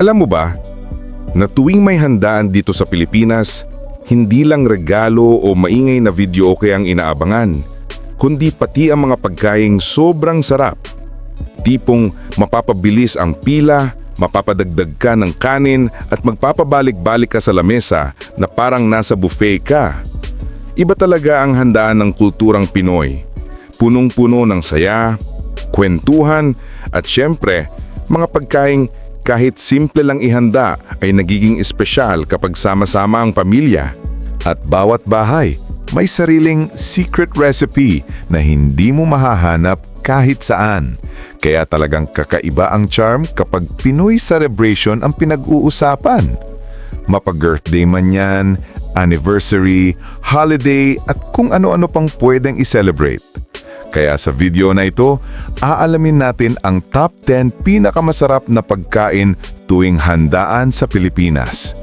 Alam mo ba, na tuwing may handaan dito sa Pilipinas, hindi lang regalo o maingay na video okay ang inaabangan, kundi pati ang mga pagkaing sobrang sarap. Tipong mapapabilis ang pila, mapapadagdag ka ng kanin at magpapabalik-balik ka sa lamesa na parang nasa buffet ka. Iba talaga ang handaan ng kulturang Pinoy. Punong-puno ng saya, kwentuhan at syempre, mga pagkaing kahit simple lang ihanda ay nagiging espesyal kapag sama-sama ang pamilya. At bawat bahay may sariling secret recipe na hindi mo mahahanap kahit saan. Kaya talagang kakaiba ang charm kapag Pinoy celebration ang pinag-uusapan. Mapag-birthday man yan, anniversary, holiday at kung ano-ano pang pwedeng i-celebrate. Kaya sa video na ito, aalamin natin ang top 10 pinakamasarap na pagkain tuwing handaan sa Pilipinas.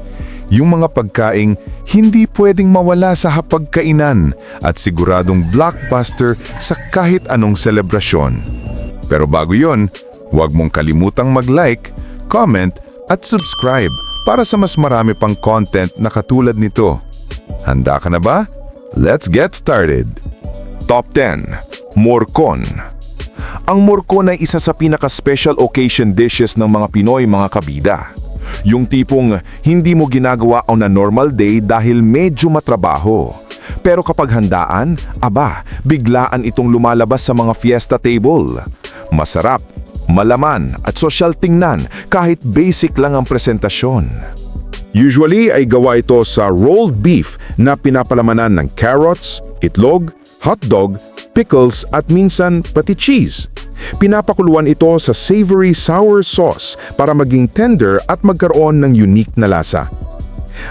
Yung mga pagkaing hindi pwedeng mawala sa hapagkainan at siguradong blockbuster sa kahit anong selebrasyon. Pero bago yon, huwag mong kalimutang mag-like, comment at subscribe para sa mas marami pang content na katulad nito. Handa ka na ba? Let's get started! Top 10. Morcon Ang morcon ay isa sa pinaka-special occasion dishes ng mga Pinoy mga kabida. Yung tipong hindi mo ginagawa on a normal day dahil medyo matrabaho. Pero kapag handaan, aba, biglaan itong lumalabas sa mga fiesta table. Masarap, malaman at sosyal tingnan kahit basic lang ang presentasyon. Usually ay gawa ito sa rolled beef na pinapalamanan ng carrots, itlog, hotdog, pickles at minsan pati cheese. Pinapakuluan ito sa savory sour sauce para maging tender at magkaroon ng unique na lasa.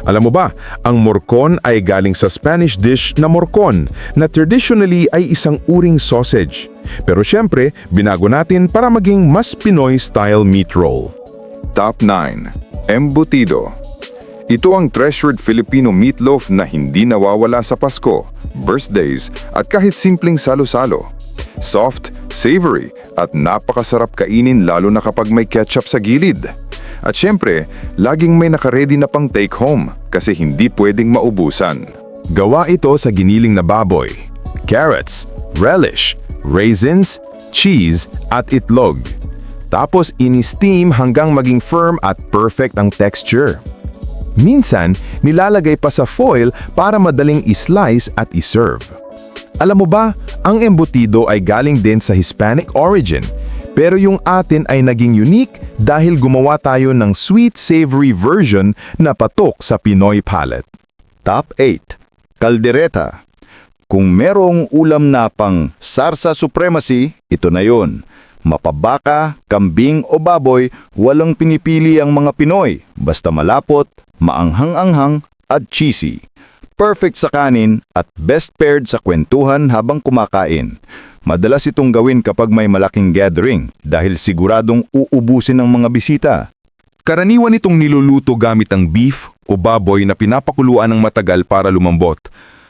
Alam mo ba, ang morcon ay galing sa Spanish dish na morcon na traditionally ay isang uring sausage. Pero syempre, binago natin para maging mas Pinoy style meat roll. Top 9. Embutido ito ang treasured Filipino meatloaf na hindi nawawala sa Pasko, birthdays at kahit simpleng salo-salo. Soft, savory at napakasarap kainin lalo na kapag may ketchup sa gilid. At syempre, laging may nakaredy na pang take home kasi hindi pwedeng maubusan. Gawa ito sa giniling na baboy, carrots, relish, raisins, cheese at itlog. Tapos ini-steam hanggang maging firm at perfect ang texture. Minsan, nilalagay pa sa foil para madaling islice at iserve. Alam mo ba, ang embutido ay galing din sa Hispanic origin, pero yung atin ay naging unique dahil gumawa tayo ng sweet savory version na patok sa Pinoy palate. Top 8. Kaldereta. Kung merong ulam na pang sarsa supremacy, ito na yon. Mapabaka, kambing o baboy, walang pinipili ang mga Pinoy, basta malapot, maanghang-anghang at cheesy. Perfect sa kanin at best paired sa kwentuhan habang kumakain. Madalas itong gawin kapag may malaking gathering dahil siguradong uubusin ng mga bisita. Karaniwan itong niluluto gamit ang beef o baboy na pinapakuluan ng matagal para lumambot.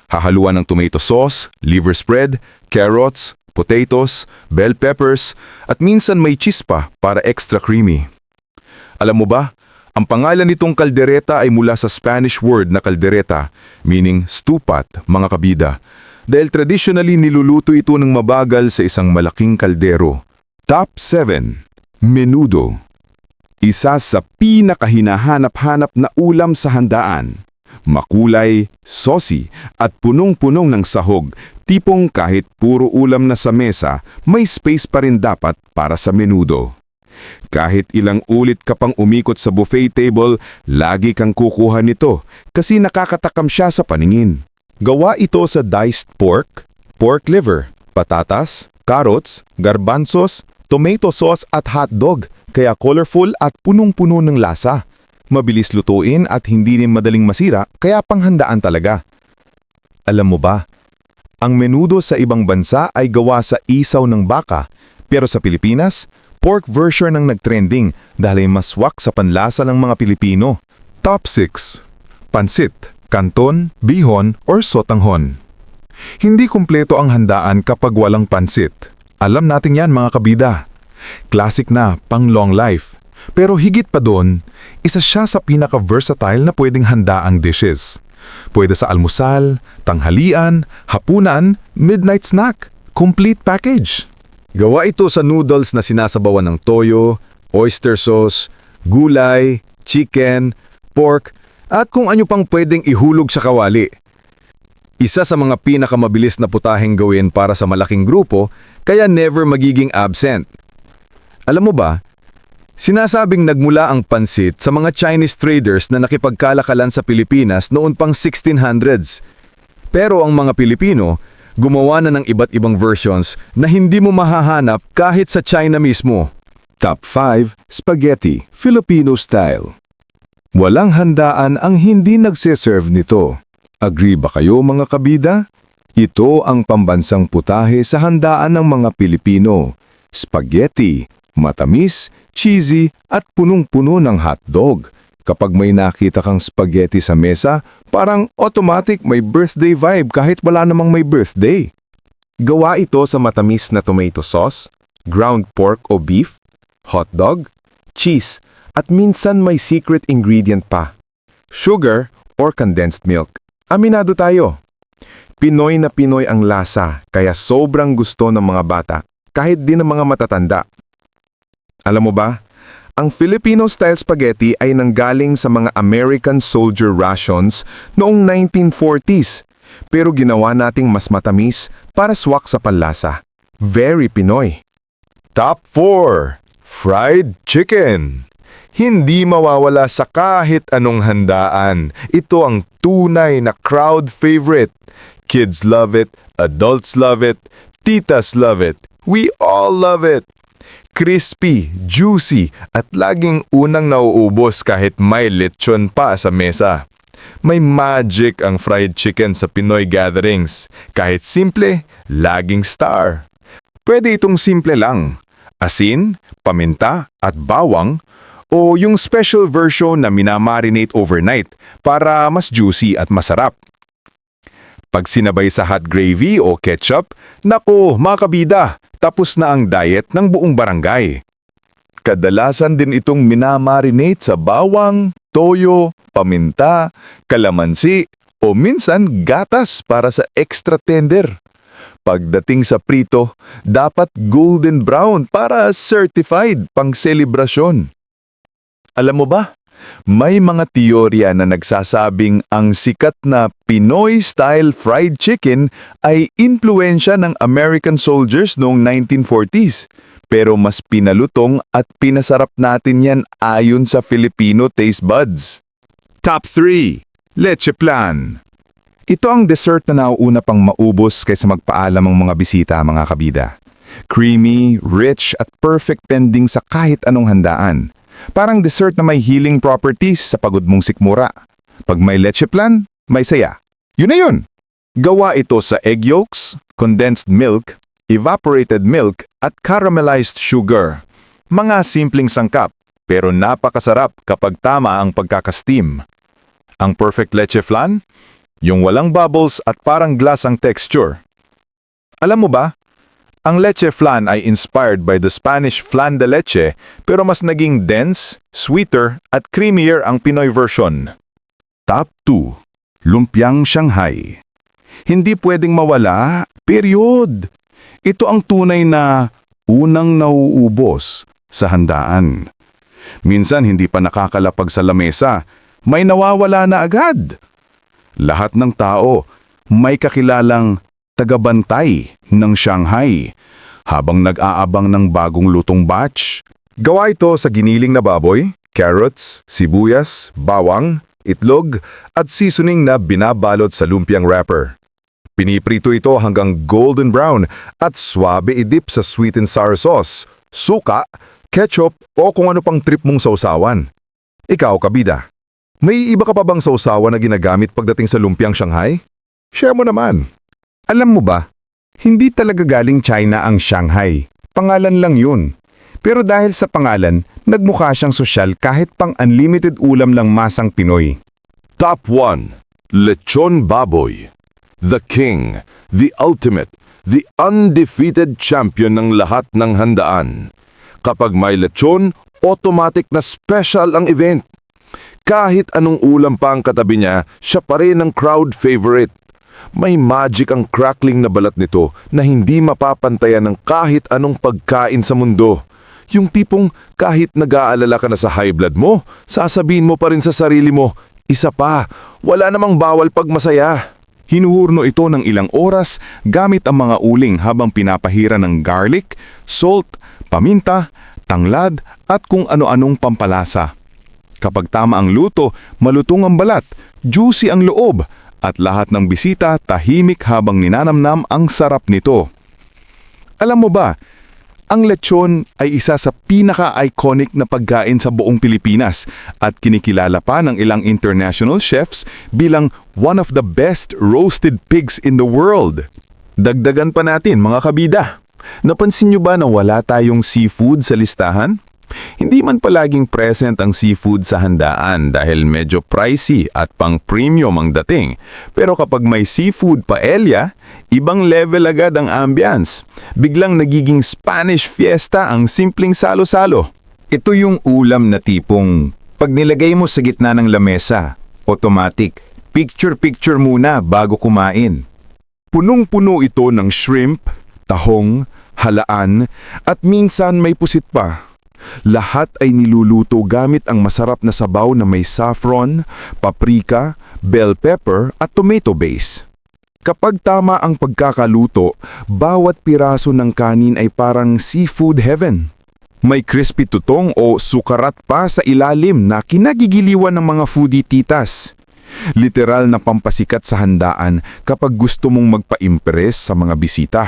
Hahaluan ng tomato sauce, liver spread, carrots, potatoes, bell peppers, at minsan may cheese pa para extra creamy. Alam mo ba, ang pangalan nitong kaldereta ay mula sa Spanish word na kaldereta, meaning stupat, mga kabida. Dahil traditionally niluluto ito ng mabagal sa isang malaking kaldero. Top 7. Menudo Isa sa pinakahinahanap-hanap na ulam sa handaan. Makulay, saucy, at punong-punong ng sahog, tipong kahit puro ulam na sa mesa, may space pa rin dapat para sa menudo. Kahit ilang ulit ka pang umikot sa buffet table, lagi kang kukuha nito kasi nakakatakam siya sa paningin. Gawa ito sa diced pork, pork liver, patatas, carrots, garbanzos, tomato sauce at hotdog, kaya colorful at punong-puno ng lasa. Mabilis lutuin at hindi rin madaling masira, kaya panghandaan talaga. Alam mo ba, ang menudo sa ibang bansa ay gawa sa isaw ng baka, pero sa Pilipinas, pork version ang nagtrending dahil ay maswak sa panlasa ng mga Pilipino. Top 6. Pansit, kanton, bihon, or sotanghon. Hindi kumpleto ang handaan kapag walang pansit. Alam natin yan mga kabida. Classic na, pang long life. Pero higit pa doon, isa siya sa pinaka-versatile na pwedeng handaang dishes. Pwede sa almusal, tanghalian, hapunan, midnight snack. Complete package. Gawa ito sa noodles na sinasabawan ng toyo, oyster sauce, gulay, chicken, pork, at kung ano pang pwedeng ihulog sa kawali. Isa sa mga pinakamabilis na putaheng gawin para sa malaking grupo, kaya never magiging absent. Alam mo ba, sinasabing nagmula ang pansit sa mga Chinese traders na nakipagkalakalan sa Pilipinas noon pang 1600s. Pero ang mga Pilipino, gumawa na ng iba't ibang versions na hindi mo mahahanap kahit sa China mismo. Top 5 Spaghetti Filipino Style Walang handaan ang hindi nagseserve nito. Agree ba kayo mga kabida? Ito ang pambansang putahe sa handaan ng mga Pilipino. Spaghetti, matamis, cheesy at punong-puno ng hotdog. Kapag may nakita kang spaghetti sa mesa, parang automatic may birthday vibe kahit wala namang may birthday. Gawa ito sa matamis na tomato sauce, ground pork o beef, hotdog, cheese, at minsan may secret ingredient pa. Sugar or condensed milk. Aminado tayo. Pinoy na Pinoy ang lasa, kaya sobrang gusto ng mga bata, kahit din ng mga matatanda. Alam mo ba, ang Filipino-style spaghetti ay nanggaling sa mga American soldier rations noong 1940s, pero ginawa nating mas matamis para swak sa panlasa. Very Pinoy. Top 4 Fried Chicken Hindi mawawala sa kahit anong handaan. Ito ang tunay na crowd favorite. Kids love it, adults love it, titas love it. We all love it. Crispy, juicy, at laging unang nauubos kahit may lechon pa sa mesa. May magic ang fried chicken sa Pinoy gatherings. Kahit simple, laging star. Pwede itong simple lang. Asin, paminta, at bawang o yung special version na minamarinate overnight para mas juicy at masarap. Pag sinabay sa hot gravy o ketchup, nako mga kabida, tapos na ang diet ng buong barangay. Kadalasan din itong minamarinate sa bawang, toyo, paminta, kalamansi, o minsan gatas para sa extra tender. Pagdating sa prito, dapat golden brown para certified pang selebrasyon. Alam mo ba, may mga teorya na nagsasabing ang sikat na Pinoy-style fried chicken ay impluensya ng American soldiers noong 1940s. Pero mas pinalutong at pinasarap natin yan ayon sa Filipino taste buds. Top 3. Leche Plan Ito ang dessert na nauuna pang maubos kaysa magpaalam ang mga bisita, mga kabida. Creamy, rich at perfect pending sa kahit anong handaan. Parang dessert na may healing properties sa pagod mong sikmura. Pag may leche plan, may saya. Yun na yun! Gawa ito sa egg yolks, condensed milk, evaporated milk at caramelized sugar. Mga simpleng sangkap, pero napakasarap kapag tama ang pagkakastim. Ang perfect leche flan? Yung walang bubbles at parang glass ang texture. Alam mo ba, ang leche flan ay inspired by the Spanish flan de leche pero mas naging dense, sweeter at creamier ang Pinoy version. Top 2. Lumpiang Shanghai Hindi pwedeng mawala, period. Ito ang tunay na unang nauubos sa handaan. Minsan hindi pa nakakalapag sa lamesa, may nawawala na agad. Lahat ng tao may kakilalang tagabantay ng Shanghai habang nag-aabang ng bagong lutong batch. Gawa ito sa giniling na baboy, carrots, sibuyas, bawang, itlog at seasoning na binabalot sa lumpiang wrapper. Piniprito ito hanggang golden brown at swabe idip sa sweet and sour sauce, suka, ketchup o kung ano pang trip mong sausawan. Ikaw, kabida, may iba ka pa bang sausawan na ginagamit pagdating sa lumpiang Shanghai? Share mo naman. Alam mo ba, hindi talaga galing China ang Shanghai. Pangalan lang yun. Pero dahil sa pangalan, nagmukha siyang sosyal kahit pang unlimited ulam lang masang Pinoy. Top 1. Lechon Baboy. The King, the ultimate, the undefeated champion ng lahat ng handaan. Kapag may lechon automatic na special ang event. Kahit anong ulam pa ang katabi niya, siya pa rin ang crowd favorite. May magic ang crackling na balat nito na hindi mapapantayan ng kahit anong pagkain sa mundo. Yung tipong kahit nag-aalala ka na sa high blood mo, sasabihin mo pa rin sa sarili mo, isa pa, wala namang bawal pag masaya. Hinuhurno ito ng ilang oras gamit ang mga uling habang pinapahira ng garlic, salt, paminta, tanglad at kung ano-anong pampalasa. Kapag tama ang luto, malutong ang balat, juicy ang loob, at lahat ng bisita tahimik habang ninanamnam ang sarap nito. Alam mo ba, ang lechon ay isa sa pinaka-iconic na pagkain sa buong Pilipinas at kinikilala pa ng ilang international chefs bilang one of the best roasted pigs in the world. Dagdagan pa natin mga kabida. Napansin nyo ba na wala tayong seafood sa listahan? Hindi man palaging present ang seafood sa handaan dahil medyo pricey at pang premium ang dating. Pero kapag may seafood paella, ibang level agad ang ambience. Biglang nagiging Spanish fiesta ang simpleng salo-salo. Ito yung ulam na tipong pag nilagay mo sa gitna ng lamesa, automatic, picture-picture muna bago kumain. Punong-puno ito ng shrimp, tahong, halaan, at minsan may pusit pa. Lahat ay niluluto gamit ang masarap na sabaw na may saffron, paprika, bell pepper at tomato base. Kapag tama ang pagkakaluto, bawat piraso ng kanin ay parang seafood heaven. May crispy tutong o sukarat pa sa ilalim na kinagigiliwan ng mga foodie titas. Literal na pampasikat sa handaan kapag gusto mong magpa-impress sa mga bisita.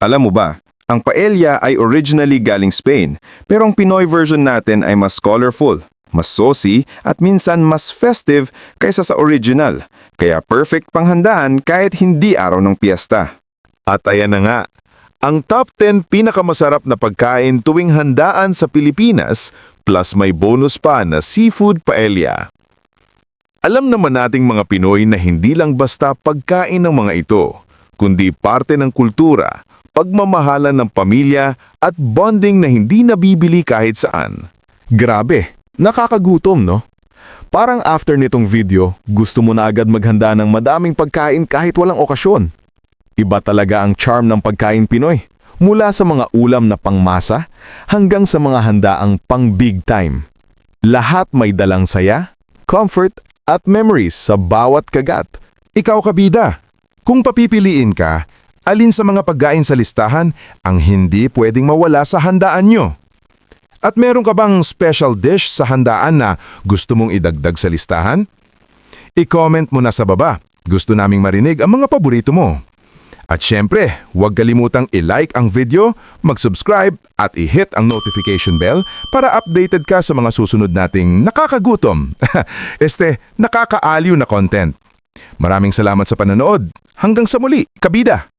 Alam mo ba, ang paella ay originally galing Spain, pero ang Pinoy version natin ay mas colorful, mas saucy at minsan mas festive kaysa sa original. Kaya perfect panghandaan kahit hindi araw ng piyesta. At ayan na nga, ang top 10 pinakamasarap na pagkain tuwing handaan sa Pilipinas plus may bonus pa na seafood paella. Alam naman nating mga Pinoy na hindi lang basta pagkain ng mga ito, kundi parte ng kultura, pagmamahalan ng pamilya at bonding na hindi nabibili kahit saan. Grabe, nakakagutom no? Parang after nitong video, gusto mo na agad maghanda ng madaming pagkain kahit walang okasyon. Iba talaga ang charm ng pagkain Pinoy. Mula sa mga ulam na pangmasa hanggang sa mga handaang pang big time. Lahat may dalang saya, comfort at memories sa bawat kagat. Ikaw kabida, kung papipiliin ka, alin sa mga pagkain sa listahan ang hindi pwedeng mawala sa handaan nyo? At meron ka bang special dish sa handaan na gusto mong idagdag sa listahan? I-comment mo na sa baba. Gusto naming marinig ang mga paborito mo. At syempre, huwag kalimutang i-like ang video, mag-subscribe at i-hit ang notification bell para updated ka sa mga susunod nating nakakagutom. este, nakakaaliw na content. Maraming salamat sa panonood. Hanggang sa muli, kabida!